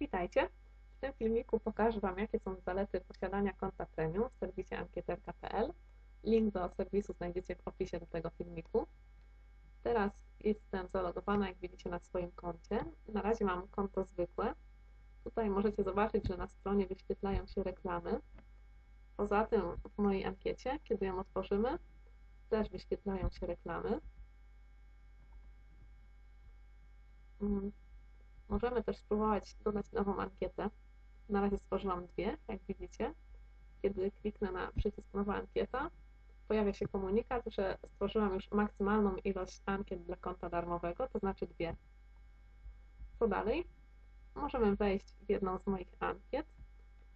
Witajcie! W tym filmiku pokażę Wam, jakie są zalety posiadania konta premium w serwisie ankieterka.pl. Link do serwisu znajdziecie w opisie do tego filmiku. Teraz jestem zalogowana, jak widzicie, na swoim koncie. Na razie mam konto zwykłe. Tutaj możecie zobaczyć, że na stronie wyświetlają się reklamy. Poza tym w mojej ankiecie, kiedy ją otworzymy, też wyświetlają się reklamy. Możemy też spróbować dodać nową ankietę. Na razie stworzyłam dwie, jak widzicie. Kiedy kliknę na przycisk nowa ankieta, pojawia się komunikat, że stworzyłam już maksymalną ilość ankiet dla konta darmowego, to znaczy dwie. Co dalej? Możemy wejść w jedną z moich ankiet,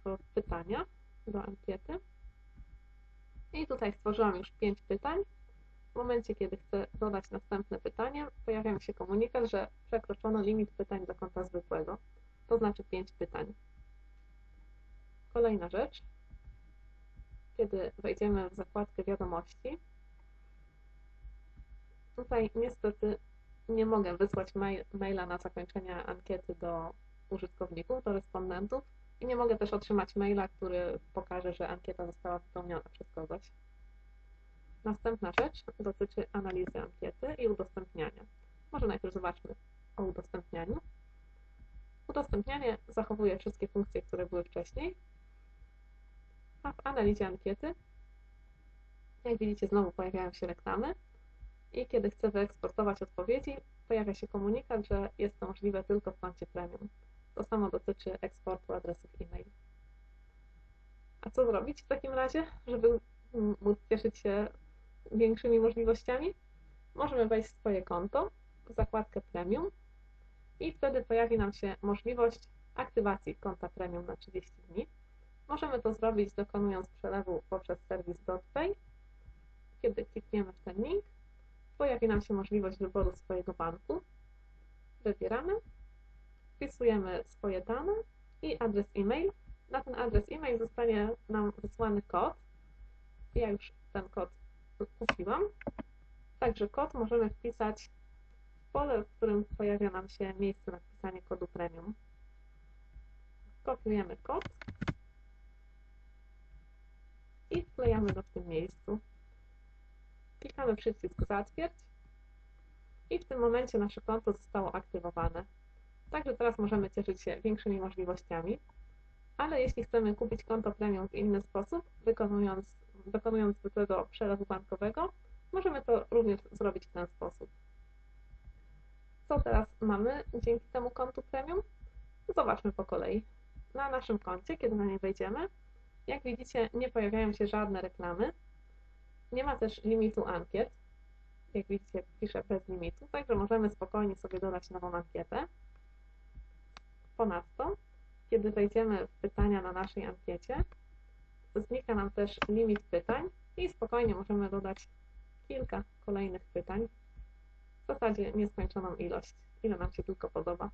w pytania do ankiety. I tutaj stworzyłam już pięć pytań. Momencie, kiedy chcę dodać następne pytanie, pojawia mi się komunikat, że przekroczono limit pytań do konta zwykłego, to znaczy 5 pytań. Kolejna rzecz, kiedy wejdziemy w zakładkę wiadomości, tutaj niestety nie mogę wysłać mail, maila na zakończenie ankiety do użytkowników, do respondentów i nie mogę też otrzymać maila, który pokaże, że ankieta została wypełniona przez kogoś. Następna rzecz dotyczy analizy ankiety i udostępniania. Może najpierw zobaczmy o udostępnianiu. Udostępnianie zachowuje wszystkie funkcje, które były wcześniej, a w analizie ankiety, jak widzicie, znowu pojawiają się reklamy i kiedy chcę wyeksportować odpowiedzi, pojawia się komunikat, że jest to możliwe tylko w koncie premium. To samo dotyczy eksportu adresów e-mail. A co zrobić w takim razie, żeby móc cieszyć się większymi możliwościami, możemy wejść w swoje konto, w zakładkę Premium i wtedy pojawi nam się możliwość aktywacji konta Premium na 30 dni. Możemy to zrobić dokonując przelewu poprzez serwis DotPay. Kiedy klikniemy w ten link, pojawi nam się możliwość wyboru swojego banku. Wybieramy, wpisujemy swoje dane i adres e-mail. Na ten adres e-mail zostanie nam wysłany kod. Ja już ten kod kupiłam. Także kod możemy wpisać w pole, w którym pojawia nam się miejsce na wpisanie kodu premium. Kopiujemy kod i wklejamy go w tym miejscu. Klikamy przycisk zatwierdź i w tym momencie nasze konto zostało aktywowane. Także teraz możemy cieszyć się większymi możliwościami, ale jeśli chcemy kupić konto premium w inny sposób, wykonując dokonując zwykłego przelewu bankowego, możemy to również zrobić w ten sposób. Co teraz mamy dzięki temu kontu premium? Zobaczmy po kolei. Na naszym koncie, kiedy na nie wejdziemy, jak widzicie, nie pojawiają się żadne reklamy. Nie ma też limitu ankiet. Jak widzicie, piszę bez limitu, także możemy spokojnie sobie dodać nową ankietę. Ponadto, kiedy wejdziemy w pytania na naszej ankiecie, znika nam też limit pytań i spokojnie możemy dodać kilka kolejnych pytań, w zasadzie nieskończoną ilość, ile nam się tylko podoba.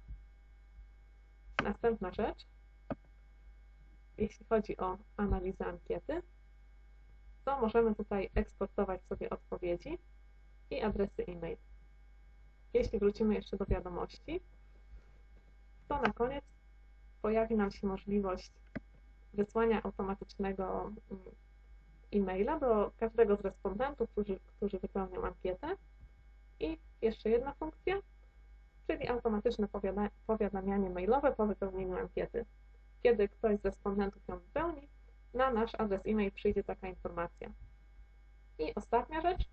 Następna rzecz, jeśli chodzi o analizę ankiety, to możemy tutaj eksportować sobie odpowiedzi i adresy e-mail. Jeśli wrócimy jeszcze do wiadomości, to na koniec pojawi nam się możliwość wysłania automatycznego mm, e-maila do każdego z respondentów, którzy, którzy wypełnią ankietę. I jeszcze jedna funkcja, czyli automatyczne powiadamianie mailowe po wypełnieniu ankiety. Kiedy ktoś z respondentów ją wypełni, na nasz adres e-mail przyjdzie taka informacja. I ostatnia rzecz,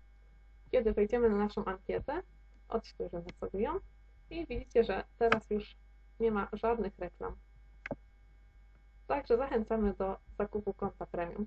kiedy wejdziemy na naszą ankietę, odświeżymy sobie ją i widzicie, że teraz już nie ma żadnych reklam Także zachęcamy do zakupu konta premium.